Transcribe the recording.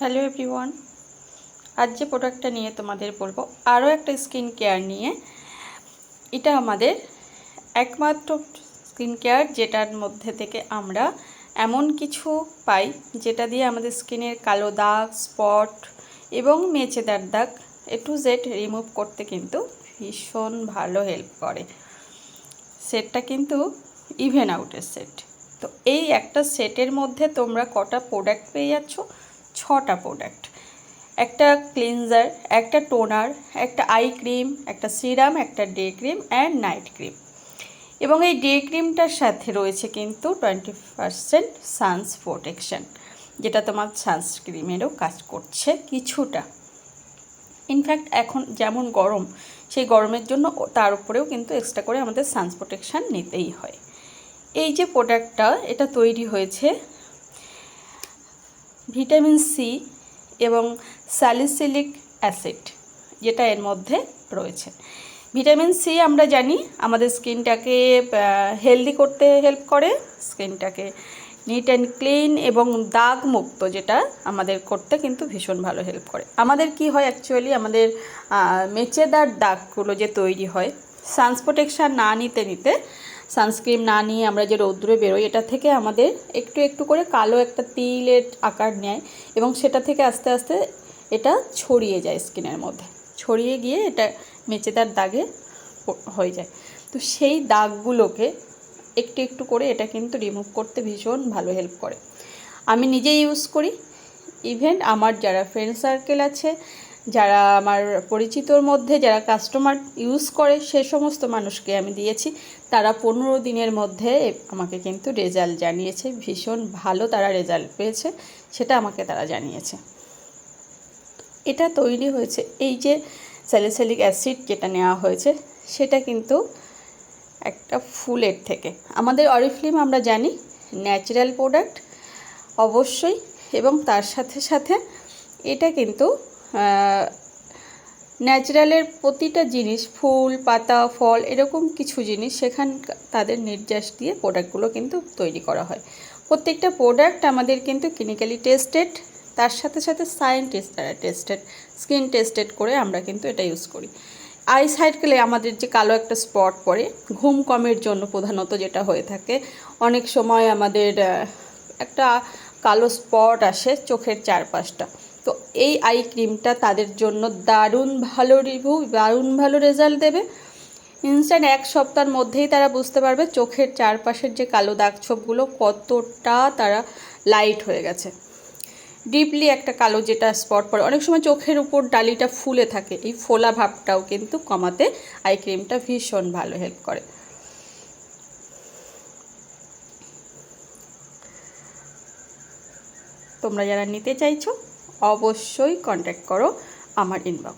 Hello everyone আজ যে প্রোডাক্টটা নিয়ে তোমাদের বলব আরও একটা স্কিন কেয়ার নিয়ে। এটা আমাদের একমাত্র স্কিন কেয়ার যেটার মধ্যে থেকে আমরা এমন কিছু পাই যেটা দিয়ে আমাদের স্কিনের কালো দাগ স্পট এবং মেচেদার দাগ এ টু জেড রিমুভ করতে কিন্তু ভীষণ ভালো হেল্প করে। সেটটা কিন্তু ইভেন আউটের সেট তো এই একটা সেটের মধ্যে তোমরা কটা প্রোডাক্ট পেয়ে যাচ্ছ? ছটা প্রোডাক্ট একটা ক্লিনজার একটা টোনার একটা আই ক্রিম একটা সিরাম একটা day cream and night cream এবং এই ডে ক্রিমটার সাথে রয়েছে কিন্তু টোয়েন্টি পারসেন্ট সানস প্রোটেকশন যেটা তোমার সানস্ক্রিমেরও কাজ করছে কিছুটা। ইনফ্যাক্ট এখন যেমন গরম, সেই গরমের জন্য তার উপরেও কিন্তু এক্সট্রা করে আমাদের সানস প্রোটেকশান নিতেই হয়। এই যে প্রোডাক্টটা এটা তৈরি হয়েছে ভিটামিন সি এবং স্যালিসিলিক অ্যাসিড যেটা এর মধ্যে রয়েছে। ভিটামিন সি আমরা জানি আমাদের স্কিনটাকে হেলদি করতে হেল্প করে, স্কিনটাকে নিট অ্যান্ড ক্লিন এবং দাগ মুক্ত যেটা আমাদের করতে কিন্তু ভীষণ ভালো হেল্প করে। আমাদের কি হয় অ্যাকচুয়ালি আমাদের মেচেদার দাগগুলো যে তৈরি হয় সানস প্রোটেকশান না নিতে নিতে সানস্ক্রিন না নিয়ে আমরা যে রৌদ্রে বেরোই, এটা থেকে আমাদের একটু একটু করে কালো একটা তিলের আকার নেয় এবং সেটা থেকে আস্তে আস্তে এটা ছড়িয়ে যায় স্কিনের মধ্যে। ছড়িয়ে গিয়ে এটা মেচেদার দাগে হয়ে যায়। তো সেই দাগগুলোকে একটু একটু করে এটা কিন্তু রিমুভ করতে ভীষণ ভালো হেল্প করে। আমি নিজে ইউজ করি। ইভেন আমার যারা ফ্রেন্ড সার্কেল আছে যারা আমার পরিচিতর মধ্যে, যারা কাস্টমার ইউজ করে সে সমস্ত মানুষকে আমি দিয়েছি। তারা পনেরো দিনের মধ্যে আমাকে কিন্তু রেজাল্ট জানিয়েছে। ভীষণ ভালো তারা রেজাল্ট পেয়েছে, সেটা আমাকে তারা জানিয়েছে। এটা তৈরি হয়েছে। এই যে স্যালিসেলিক অ্যাসিড যেটা নেওয়া হয়েছে, সেটা কিন্তু একটা ফুলের থেকে। আমাদের অরিফ্লিম আমরা জানি ন্যাচারাল প্রোডাক্ট অবশ্যই, এবং তার সাথে সাথে এটা কিন্তু ন্যাচারালের প্রতিটা জিনিস, ফুল, পাতা, ফল, এরকম কিছু জিনিস সেখান তাদের নির্যাস দিয়ে প্রোডাক্টগুলো কিন্তু তৈরি করা হয়। প্রত্যেকটা প্রোডাক্ট আমাদের কিন্তু ক্লিনিক্যালি টেস্টেড তার সাথে সাথে সায়েন্টিস্ট দ্বারা টেস্টেড স্কিন টেস্টেড করে আমরা কিন্তু এটা ইউজ করি। আই সাইডকেলে আমাদের যে কালো একটা স্পট পড়ে, ঘুম কমের জন্য প্রধানত যেটা হয়ে থাকে, অনেক সময় আমাদের একটা কালো স্পট আসে চোখের চারপাশটা। তো এই আই ক্রিমটা তাদের জন্য দারুণ ভালো রিভিউ দারুণ ভালো রেজাল্ট দেবে। ইনস্ট্যান্ট এক সপ্তাহের মধ্যেই তারা বুঝতে পারবে চোখের চারপাশের যে কালো দাগ ছোপগুলো কতটা তারা লাইট হয়ে গেছে। ডিপলি একটা কালো যেটা স্পট পড়ে। অনেক সময় চোখের উপর ডালিটা ফুলে থাকে, এই ফোলা ভাবটাও কিন্তু কমাতে আই ক্রিমটা ভীষণ ভালো হেল্প করে। তোমরা যারা নিতে চাইছো অবশ্যই কন্ট্যাক্ট করো আমার ইনবক্স